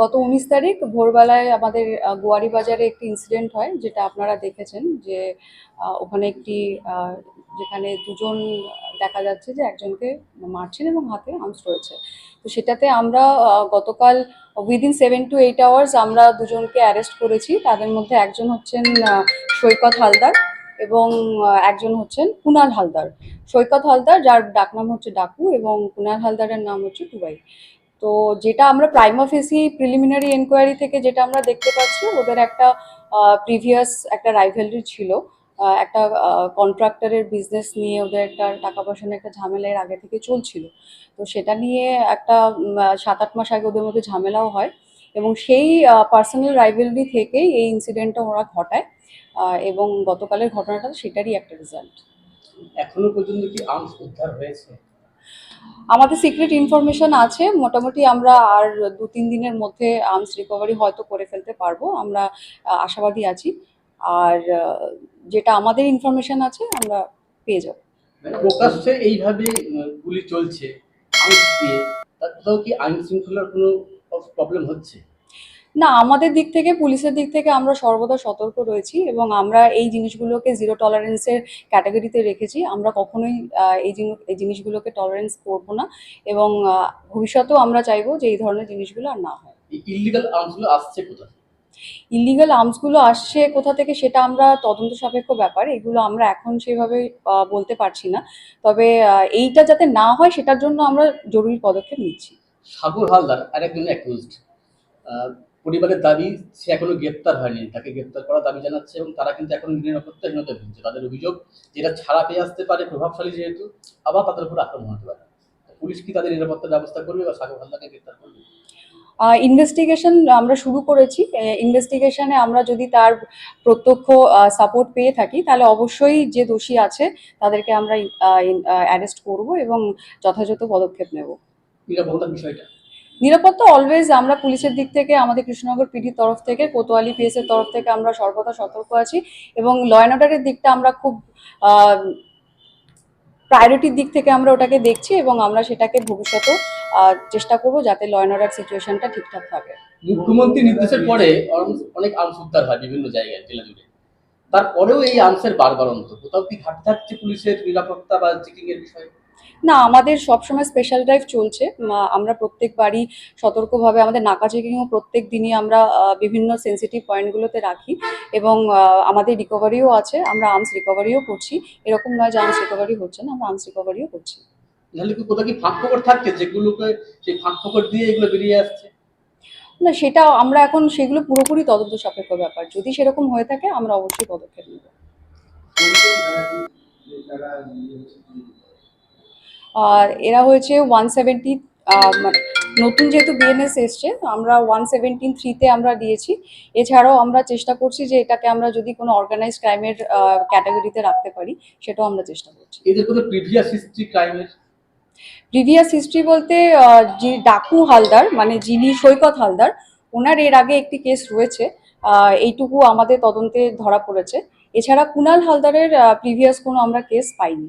গত উনিশ তারিখ ভোরবেলায় আমাদের গোয়ারি বাজারে একটি ইনসিডেন্ট হয়, যেটা আপনারা দেখেছেন যে ওখানে একটি যেখানে দুজন দেখা যাচ্ছে যে একজনকে মারছেন এবং হাতে আর্মস রয়েছে। তো সেটাতে আমরা গতকাল within seven to eight hours আমরা দুজনকে অ্যারেস্ট করেছি। তাদের মধ্যে একজন হচ্ছেন সৈকত হালদার এবং একজন হচ্ছেন কুনাল হালদার। সৈকত হালদার, যার ডাকনাম হচ্ছে ডাকু এবং কুনাল হালদারের নাম হচ্ছে টুবাই। তো যেটা আমরা প্রাইমা ফেসি প্রিলিমিনারি এনকোয়ারি থেকে যেটা আমরা দেখতে পাচ্ছি, ওদের একটা প্রিভিয়াস একটা রাইভেলরি ছিল। একটা কন্ট্রাক্টরের বিজনেস নিয়ে ওদের একটা টাকা পয়সা নিয়ে একটা ঝামেলা এর আগে থেকে চলছিল। তো সেটা নিয়ে একটা সাত আট মাস আগে ওদের মধ্যে ঝামেলাও হয় এবং সেই পার্সোনাল রাইভেলরি থেকেই এই ইনসিডেন্টটা ওরা ঘটায় এবং গতকালের ঘটনাটা সেটারই একটা রেজাল্ট এখনও পর্যন্ত কি আর্মস উদ্ধার হয়েছে? আমাদের সিক্রেট ইনফরমেশন আছে, মোটামুটি আমরা আর দু, তিন দিনের মধ্যে আর্মস রিকভারি হয়তো করে ফেলতে পারব, আমরা আশাবাদী আছি। আর যেটা আমাদের ইনফরমেশন আছে, আমরা পেয়ে যাব। মানে প্রকাশ্যে এইভাবে গুলি চলছে কোথাও কি আইন শৃঙ্খলার কোনো প্রবলেম হচ্ছে? না আমাদের দিক থেকে পুলিশের দিক থেকে আমরা সর্বদা সতর্ক রয়েছি এবং আমরা এই জিনিসগুলোকে জিরো টলারেন্সের ক্যাটাগরিতে রেখেছি। আমরা কখনোই এই জিনিস এই জিনিসগুলোকে টলারেন্স করব না এবং ভবিষ্যতেও আমরা চাইব যে এই ধরনের জিনিসগুলো আর না হয়। ইলিগাল আর্মসগুলো আসছে কোথায় ইলিগাল আর্মসগুলো আসছে কোথা থেকে সেটা আমরা তদন্ত সাপেক্ষ ব্যাপার এগুলো আমরা এখন সেভাবে বলতে পারছি না। তবে এইটা যাতে না হয় সেটার জন্য আমরা জরুরি পদক্ষেপ নিচ্ছি। সাগর হালদার আর একজন অ্যাকিউজড পরিবারের দাবি সে এখনও গ্রেপ্তার হয়নি। তাকে গ্রেপ্তার করার দাবি জানাচ্ছে এবং তারা কিন্তু এখন নিরাপত্তাহীনতা ভুগছে তাদের অভিযোগ যেটা ছাড়া পেয়ে আসতে পারে প্রভাবশালী যেহেতু আবার তাদের উপর আক্রমণ হতে পারে। পুলিশ কি তাদের নিরাপত্তার ব্যবস্থা করবে বা সাগর হালদারকে গ্রেপ্তার করবে? ইনভেস্টিগেশন আমরা শুরু করেছি। ইনভেস্টিগেশনে আমরা যদি তার প্রত্যক্ষ সাপোর্ট পেয়ে থাকি তাহলে অবশ্যই যে দোষী আছে তাদেরকে আমরা অ্যারেস্ট করব এবং যথাযথ পদক্ষেপ নেব। নিরাপত্তার বিষয়টা? নিরাপত্তা অলওয়েজ আমরা পুলিশের দিক থেকে, আমাদের কৃষ্ণনগর পিডির তরফ থেকে, কোতোয়ালি পিএস এর তরফ থেকে আমরা সর্বদা সতর্ক আছি এবং ল অ্যান্ড অর্ডারের দিকটা আমরা খুব প্রায়োরিটির দিক থেকে আমরা ওটাকে দেখছি এবং আমরা সেটাকে ভবিষ্যতেও চেষ্টা করব যাতে ল অ্যান্ড অর্ডার সিচুয়েশনটা ঠিকঠাক থাকে। মুখ্যমন্ত্রী নির্দেশের পরে অনেক আর্মস উদ্ধার হয় বিভিন্ন জায়গায়, জেলা জুড়ে। তারপরেও এই আর্মসের বারবারন্ত কোথাও কি ঘাট থাকছে পুলিশের নিরাপত্তা বা চেকিং এর বিষয়ে? না আমাদের সবসময় স্পেশাল ড্রাইভ চলছে। আমরা প্রত্যেকবারই সতর্কভাবে আমাদের নাকা চেকিংও প্রত্যেক দিনই আমরা বিভিন্ন সেন্সিটিভ পয়েন্টগুলোতে রাখি এবং আমাদের রিকভারিও আছে আমরা আর্মস রিকভারিও করছি। এরকম নয় যে আর্মস রিকভারি হচ্ছে না আমরা আর্মস রিকভারিও করছি। নাহলে কি কোথাও কি ফাঁক ফোকর থাকছে যেগুলোকে সেই ফাঁক ফোকর দিয়ে এগুলো বেরিয়ে আসছে? না সেটা আমরা এখন সেগুলো পুরোপুরি তদন্ত সাপেক্ষ ব্যাপার। যদি সেরকম হয়ে থাকে আমরা অবশ্যই পদক্ষেপ নেব। এরা হয়েছে ওয়ান সেভেন্টি নতুন যেহেতু বিএনএস এসছে আমরা ওয়ান সেভেন্টিন থ্রিতে আমরা দিয়েছি। এছাড়াও আমরা চেষ্টা করছি যে এটাকে আমরা যদি কোনো অর্গানাইজ ক্রাইমের ক্যাটাগরিতে রাখতে পারি সেটাও আমরা চেষ্টা করছি। এদের কোনো প্রিভিয়াস হিস্ট্রি ক্রাইমের প্রিভিয়াস হিস্ট্রি বলতে যে ডাকু হালদার মানে যিনি সৈকত হালদার ওনার এর আগে একটি কেস রয়েছে এইটুকু আমাদের তদন্তে ধরা পড়েছে। এছাড়া কুনাল হালদারের প্রিভিয়াস কোনো আমরা কেস পাইনি।